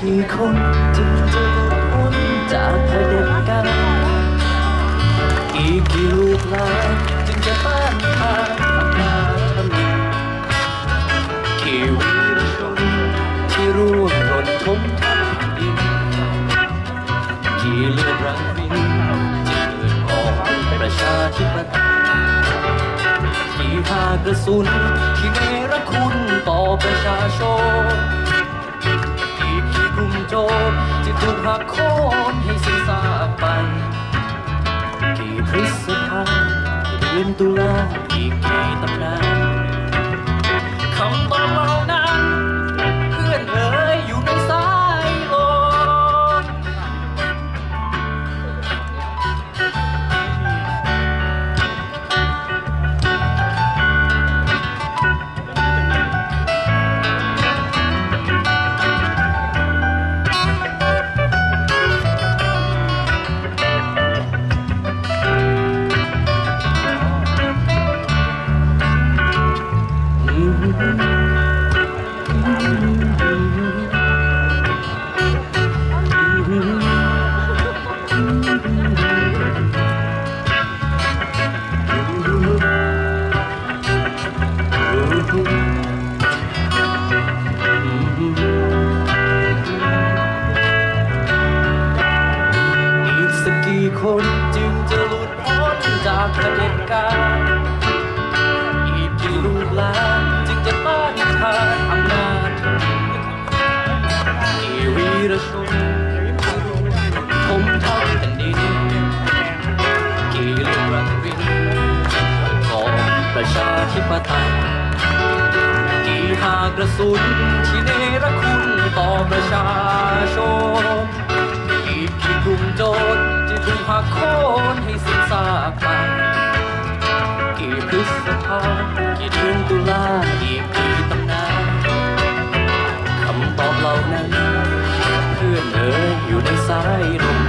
กี่คนจึงจะหลุดพ้นจากเผด็จการอีกกี่ลูกหลานจึงจะต้านทานอำนาจทำนินกี่วีรชนที่ร่วงหล่นทมทับดินกี่เลือดรังรินที่เกิดก่อนประชาธิปไตยกี่หากระสุนที่เนรคุณ ถูกหักโค่นให้สิ้นซากไป กี่พฤษภากี่เดือนตุลาอีกกี่ตำนาน คนจึงจะหลุดพ้นจากเผด็จการอีกกี่ลูกหลาน ธิปไตยกี่หากระสุนที่เนรคุณต่อประชาชนอีกกี่กลุ่มโจรที่ถูกหักโค่นให้สิ้นซากไปกี่พฤษภากี่เดือนตุลาอีกกี่ตำนานคำตอบเหล่านั้นเพื่อนเอ๋ยอยู่ในสายลม